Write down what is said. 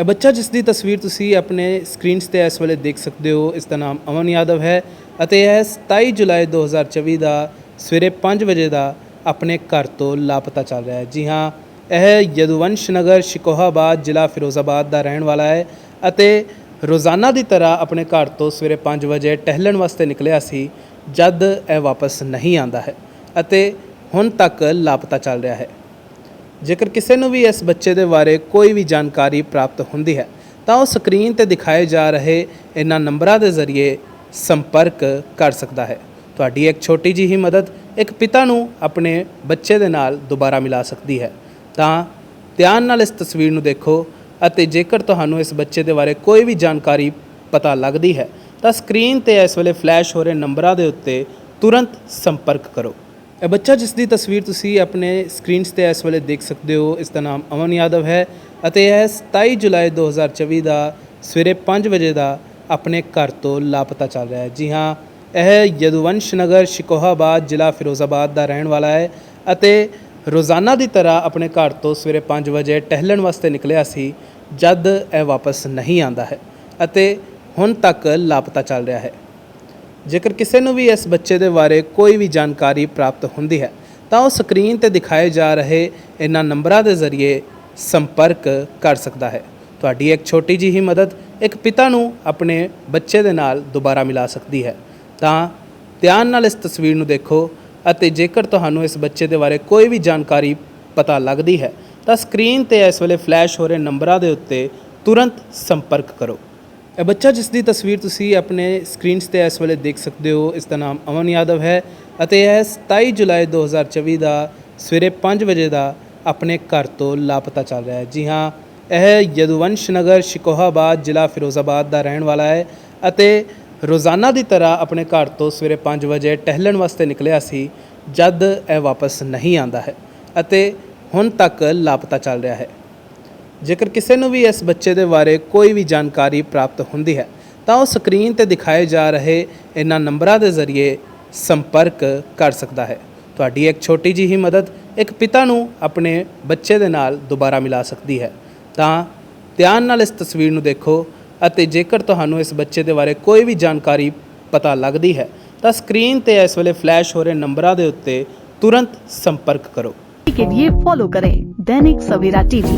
ਇਹ ਬੱਚਾ ਜਿਸ ਦੀ ਤਸਵੀਰ ਤੁਸੀਂ ਆਪਣੇ ਸਕਰੀਨਸ ਤੇ ਇਸ ਵੇਲੇ ਦੇਖ ਸਕਦੇ ਹੋ, ਇਸ ਦਾ ਨਾਮ ਅਮਨ ਯਾਦਵ ਹੈ ਅਤੇ ਇਹ 27 ਜੁਲਾਈ 2024 ਦਾ ਸਵੇਰੇ 5 ਵਜੇ ਦਾ ਆਪਣੇ ਘਰ ਤੋਂ ਲਾਪਤਾ ਚੱਲ ਰਿਹਾ ਹੈ। ਜੀ ਹਾਂ, ਇਹ ਯਦੁਵੰਸ਼ ਨਗਰ ਸ਼ਿਕੋਹਾਬਾਦ ਜ਼ਿਲ੍ਹਾ ਫਿਰੋਜ਼ਾਬਾਦ ਦਾ ਰਹਿਣ ਵਾਲਾ ਹੈ ਅਤੇ ਰੋਜ਼ਾਨਾ ਦੀ ਤਰ੍ਹਾਂ ਆਪਣੇ ਘਰ ਤੋਂ ਸਵੇਰੇ 5 ਵਜੇ ਟਹਿਲਣ ਵਾਸਤੇ ਨਿਕਲਿਆ ਸੀ, ਜਦ ਇਹ ਵਾਪਸ ਨਹੀਂ ਆਂਦਾ ਹੈ ਅਤੇ ਹੁਣ ਤੱਕ ਲਾਪਤਾ ਚੱਲ ਰਿਹਾ ਹੈ। ਜੇਕਰ ਕਿਸੇ ਨੂੰ ਵੀ ਇਸ ਬੱਚੇ ਦੇ ਬਾਰੇ ਕੋਈ ਵੀ ਜਾਣਕਾਰੀ ਪ੍ਰਾਪਤ ਹੁੰਦੀ ਹੈ, ਤਾਂ ਉਹ ਸਕਰੀਨ ਤੇ ਦਿਖਾਏ ਜਾ ਰਹੇ ਇਹਨਾਂ ਨੰਬਰਾਂ ਦੇ ਜ਼ਰੀਏ ਸੰਪਰਕ ਕਰ ਸਕਦਾ ਹੈ। ਤੁਹਾਡੀ ਇੱਕ ਛੋਟੀ ਜਿਹੀ ਮਦਦ ਇੱਕ ਪਿਤਾ ਨੂੰ ਆਪਣੇ ਬੱਚੇ ਦੇ ਨਾਲ ਦੁਬਾਰਾ ਮਿਲਾ ਸਕਦੀ ਹੈ। ਤਾਂ ਧਿਆਨ ਨਾਲ ਇਸ ਤਸਵੀਰ ਨੂੰ ਦੇਖੋ ਅਤੇ ਜੇਕਰ ਤੁਹਾਨੂੰ ਇਸ ਬੱਚੇ ਦੇ ਬਾਰੇ ਕੋਈ ਵੀ ਜਾਣਕਾਰੀ ਪਤਾ ਲੱਗਦੀ ਹੈ, ਤਾਂ ਸਕਰੀਨ ਤੇ ਇਸ ਵੇਲੇ ਫਲੈਸ਼ ਹੋ ਰਹੇ ਨੰਬਰਾਂ ਦੇ ਉੱਤੇ ਤੁਰੰਤ ਸੰਪਰਕ ਕਰੋ। ਇਹ ਬੱਚਾ ਜਿਸ ਦੀ ਤਸਵੀਰ ਤੁਸੀਂ ਆਪਣੇ ਸਕਰੀਨਸ ਤੇ ਇਸ ਵੇਲੇ ਦੇਖ ਸਕਦੇ ਹੋ, ਇਸ ਦਾ ਨਾਮ ਅਮਨ ਯਾਦਵ ਹੈ ਅਤੇ ਇਹ 27 ਜੁਲਾਈ 2024 ਦਾ ਸਵੇਰੇ 5 ਵਜੇ ਦਾ ਆਪਣੇ ਘਰ ਤੋਂ ਲਾਪਤਾ ਚੱਲ ਰਿਹਾ ਹੈ। ਜੀ ਹਾਂ, ਇਹ ਯਦੁਵੰਸ਼ ਨਗਰ ਸ਼ਿਕੋਹਾਬਾਦ ਜ਼ਿਲ੍ਹਾ ਫਿਰੋਜ਼ਾਬਾਦ ਦਾ ਰਹਿਣ ਵਾਲਾ ਹੈ ਅਤੇ ਰੋਜ਼ਾਨਾ ਦੀ ਤਰ੍ਹਾਂ ਆਪਣੇ ਘਰ ਤੋਂ ਸਵੇਰੇ 5 ਵਜੇ ਟਹਿਲਣ ਵਾਸਤੇ ਨਿਕਲਿਆ ਸੀ, ਜਦ ਇਹ ਵਾਪਸ ਨਹੀਂ ਆਂਦਾ ਹੈ ਅਤੇ ਹੁਣ ਤੱਕ ਲਾਪਤਾ ਚੱਲ ਰਿਹਾ ਹੈ। ਜੇਕਰ ਕਿਸੇ ਨੂੰ ਵੀ ਇਸ ਬੱਚੇ ਦੇ ਬਾਰੇ ਕੋਈ ਵੀ ਜਾਣਕਾਰੀ ਪ੍ਰਾਪਤ ਹੁੰਦੀ ਹੈ, ਤਾਂ ਉਹ ਸਕਰੀਨ ਤੇ ਦਿਖਾਏ ਜਾ ਰਹੇ ਇਹਨਾਂ ਨੰਬਰਾਂ ਦੇ ਜ਼ਰੀਏ ਸੰਪਰਕ ਕਰ ਸਕਦਾ ਹੈ। ਤੁਹਾਡੀ ਇੱਕ ਛੋਟੀ ਜਿਹੀ ਮਦਦ ਇੱਕ ਪਿਤਾ ਨੂੰ ਆਪਣੇ ਬੱਚੇ ਦੇ ਨਾਲ ਦੁਬਾਰਾ ਮਿਲਾ ਸਕਦੀ ਹੈ। ਤਾਂ ਧਿਆਨ ਨਾਲ ਇਸ ਤਸਵੀਰ ਨੂੰ ਦੇਖੋ ਅਤੇ ਜੇਕਰ ਤੁਹਾਨੂੰ ਇਸ ਬੱਚੇ ਦੇ ਬਾਰੇ ਕੋਈ ਵੀ ਜਾਣਕਾਰੀ ਪਤਾ ਲੱਗਦੀ ਹੈ, ਤਾਂ ਸਕਰੀਨ ਤੇ ਇਸ ਵੇਲੇ ਫਲੈਸ਼ ਹੋ ਰਹੇ ਨੰਬਰਾਂ ਦੇ ਉੱਤੇ ਤੁਰੰਤ ਸੰਪਰਕ ਕਰੋ। ਇਹ ਬੱਚਾ ਜਿਸ ਦੀ ਤਸਵੀਰ ਤੁਸੀਂ ਆਪਣੇ ਸਕਰੀਨਸ ਤੇ ਇਸ ਵੇਲੇ ਦੇਖ ਸਕਦੇ ਹੋ, ਇਸ ਦਾ ਨਾਮ ਅਮਨ ਯਾਦਵ ਹੈ ਅਤੇ ਇਹ 27 ਜੁਲਾਈ 2024 ਦਾ ਸਵੇਰੇ 5 ਵਜੇ ਦਾ ਆਪਣੇ ਘਰ ਤੋਂ ਲਾਪਤਾ ਚੱਲ ਰਿਹਾ ਹੈ। ਜੀ ਹਾਂ, ਇਹ ਯਦੁਵੰਸ਼ ਨਗਰ ਸ਼ਿਕੋਹਾਬਾਦ ਜ਼ਿਲ੍ਹਾ ਫਿਰੋਜ਼ਾਬਾਦ ਦਾ ਰਹਿਣ ਵਾਲਾ ਹੈ ਅਤੇ ਰੋਜ਼ਾਨਾ ਦੀ ਤਰ੍ਹਾਂ ਆਪਣੇ ਘਰ ਤੋਂ ਸਵੇਰੇ 5 ਵਜੇ ਟਹਿਲਣ ਵਾਸਤੇ ਨਿਕਲਿਆ ਸੀ, ਜਦ ਇਹ ਵਾਪਸ ਨਹੀਂ ਆਂਦਾ ਹੈ ਅਤੇ ਹੁਣ ਤੱਕ ਲਾਪਤਾ ਚੱਲ ਰਿਹਾ ਹੈ। ਜੇਕਰ ਕਿਸੇ ਨੂੰ ਵੀ ਇਸ ਬੱਚੇ ਦੇ ਬਾਰੇ ਕੋਈ ਵੀ ਜਾਣਕਾਰੀ ਪ੍ਰਾਪਤ ਹੁੰਦੀ ਹੈ ਤਾਂ ਉਹ ਸਕਰੀਨ ਤੇ ਦਿਖਾਏ ਜਾ ਰਹੇ ਇਹਨਾਂ ਨੰਬਰਾਂ ਦੇ ਜ਼ਰੀਏ ਸੰਪਰਕ ਕਰ ਸਕਦਾ ਹੈ ਤੁਹਾਡੀ ਇੱਕ ਛੋਟੀ ਜਿਹੀ ਮਦਦ ਇੱਕ ਪਿਤਾ ਨੂੰ ਆਪਣੇ ਬੱਚੇ ਦੇ ਨਾਲ ਦੁਬਾਰਾ ਮਿਲਾ ਸਕਦੀ ਹੈ ਤਾਂ ਧਿਆਨ ਨਾਲ ਇਸ ਤਸਵੀਰ ਨੂੰ ਦੇਖੋ ਅਤੇ ਜੇਕਰ ਤੁਹਾਨੂੰ ਇਸ ਬੱਚੇ ਦੇ ਬਾਰੇ ਕੋਈ ਵੀ ਜਾਣਕਾਰੀ ਪਤਾ ਲੱਗਦੀ ਹੈ ਤਾਂ ਸਕਰੀਨ ਤੇ ਇਸ ਵੇਲੇ ਫਲੈਸ਼ ਹੋ ਰਹੇ ਨੰਬਰਾਂ ਦੇ ਉੱਤੇ ਤੁਰੰਤ ਸੰਪਰਕ ਕਰੋ के लिए फॉलो करें दैनिक सवेरा टीवी